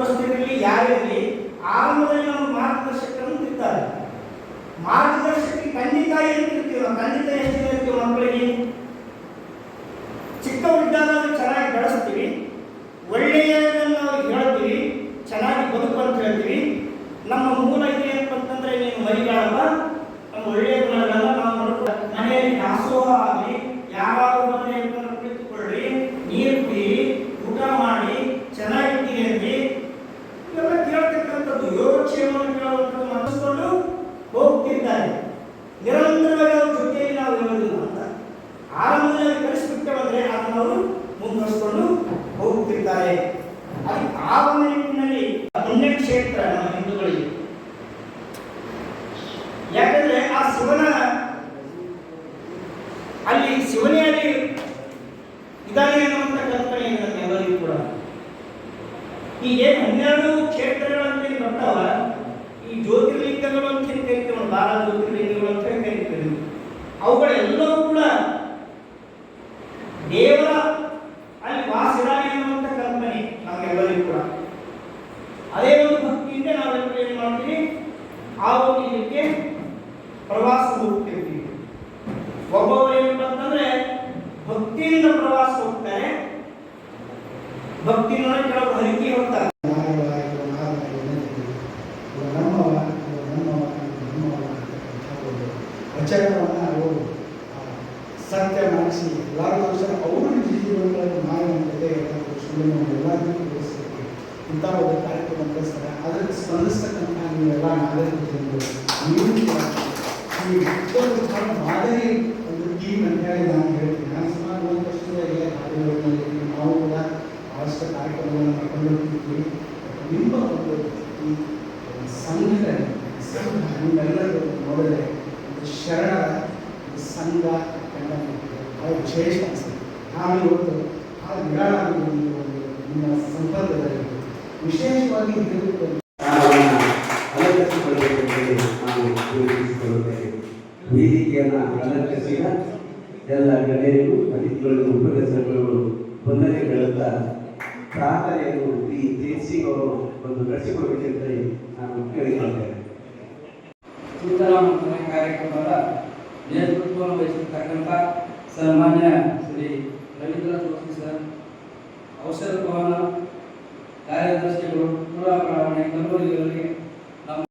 ಕುಟುಂಬಸ್ಥರಿರಲಿ ಯಾರಿರಲಿ ಆರಂಭದಲ್ಲಿ ನಮ್ಮ ಮಾರ್ಗದರ್ಶಕರು ಇರ್ತಾರೆ ಮಾರ್ಗದರ್ಶಕ ಖಂಡಿತ ಏನಿರ್ತೀವಿ ನಾವು ಖಂಡಿತ ಎಷ್ಟು ಇರ್ತೀವಿ ಮಕ್ಕಳಿಗೆ? ಅವರು ಮುಂದುವರಿಸಿಕೊಂಡು ಹೋಗ್ತಿರ್ತಾರೆ ಅದು ಆ ಒಂದು ನಿಟ್ಟಿನಲ್ಲಿ ಪುಣ್ಯಕ್ಷೇತ್ರ ನಮ್ಮ ಹಿಂದೂಗಳಿಗೆ. ಯಾಕಂದ್ರೆ ಆ ಶಿವನ ಅಲ್ಲಿ ಶಿವನೇ ಅಲ್ಲಿ ಇದಾನೆ ಅನ್ನುವಂಥ ಕಲ್ಪನೆ ಇದೆ ನಮ್ಮೆಲ್ಲರಿಗೂ ಕೂಡ. ಈ ಏನು ಹನ್ನೆರಡು ಕ್ಷೇತ್ರಗಳಂತ ಬರ್ತಾವ ಈ ಜ್ಯೋತಿರ್ಲಿಂಗಗಳು ಅಂತ ಕರಿತೀವಿ ಬಾರ ಜ್ಯೋತಿರ್ಲಿಂಗಗಳು ಅಂತ ಹೇಳಿ ಕರಿತೀವಿ. ಅವುಗಳೆಲ್ಲವೂ ದೇವರ ಅಲ್ಲಿ ವಾಸಿರಾಣಿ ಅನ್ನುವಂಥ ಕಲ್ಪನೆ ನಮಗೆಲ್ಲರಿಗೂ ಕೂಡ. ಅದೇ ಒಂದು ಭಕ್ತಿಯಿಂದ ನಾವೆಲ್ಲರೂ ಏನು ಮಾಡ್ತೀವಿ? ಆ ಒಂದು ಇದಕ್ಕೆ ಪ್ರವಾಸ ಹೋಗ್ತಿರ್ತೀವಿ. ಒಬ್ಬೊಬ್ಬರು ಏನಪ್ಪ ಅಂತಂದ್ರೆ ಭಕ್ತಿಯಿಂದ ಪ್ರವಾಸ ಹೋಗ್ತಾರೆ. ಭಕ್ತಿಯಿಂದ ಕೆಲವರು ಹರಿಕೆ ಹೋಗ್ತಾರೆ ಅವರು ಆ, ಸತ್ಯ ಮಾಡಿಸಿ. ಎಲ್ಲರಿಗೋಸ್ಕರ ಅವರು ಜೀವನಗಳನ್ನು ಮಾಡಿದೆ ಎಲ್ಲರಿಗೂ ತಿಳಿಸ್ತೀವಿ. ಇಂಥ ಒಂದು ಕಾರ್ಯಕ್ರಮ ಕಳಿಸ್ತಾರೆ ಅದಕ್ಕೆ ಸ್ಪಂದಿಸ್ತಕ್ಕಂಥ ನೀವೆಲ್ಲ ನಾಗರಿಕ ಜನರು ನೀವು ಈ ಭಾಳ ಮಾದರಿ ಒಂದು ಟೀಮ್ ಅಂತ ಹೇಳಿ ನಾನು ಹೇಳ್ತೀನಿ. ನಾನು ಸುಮಾರು ಒಂದು ವರ್ಷದಿಂದ ಕಾರ್ಯಗಳಲ್ಲಿ ನಾವು ಕೂಡ ಭಾಳಷ್ಟು ಕಾರ್ಯಕ್ರಮಗಳನ್ನು ಮಾಡ್ಕೊಂಡಿರ್ತೀವಿ ನಿಮ್ಮ ಒಂದು ಈ ಸಂಘಟನೆ, ಸಂಘ ನಿಮ್ಮೆಲ್ಲರೂ ಶರಣರ ಸಂಘ ಕಂಡ ಭಾಳ ವಿಶೇಷ ಅನಿಸ್ತದೆ ನಾನು ಇವತ್ತು ಆ ನಿರಾಳ ಒಂದು ನಿಮ್ಮ ಸಂಪರ್ಕದಲ್ಲಿ ವಿಶೇಷವಾಗಿ ಎಲ್ಲ ಗಣ್ಯರು ವೇದಿಕೆಯನ್ನು ಅಲಂಕರಿಸಿದ ಎಲ್ಲ ಅತಿಥಿಗಳಿಗೂ ಉಪನ್ಯಾಸಕರು ವಂದನೆಗಳುತ್ತಾ ಪ್ರಾರ್ಥನೆಯನ್ನು ಈ ಜೇಸಿ ಅವರು ಒಂದು ನಡೆಸಿಕೊಳ್ಬೇಕೆಂದರೆ ನಾನು ಕೇಳಿಕೊಳ್ತೇನೆ ಸೀತಾರಾಮ ಕಾರ್ಯಕ್ರಮದ ನೇತೃತ್ವವನ್ನು ವಹಿಸಿರ್ತಕ್ಕಂಥ ಸನ್ಮಾನ್ಯ ಶ್ರೀ ರವೀಂದ್ರ ಜೋಶಿ ಸರ್ ಔಷಧ ಭವನ ಕಾರ್ಯದರ್ಶಿಗಳು ಕೂಡ ಪ್ರಾಮಾಣಿಕ ನಮ್ಮ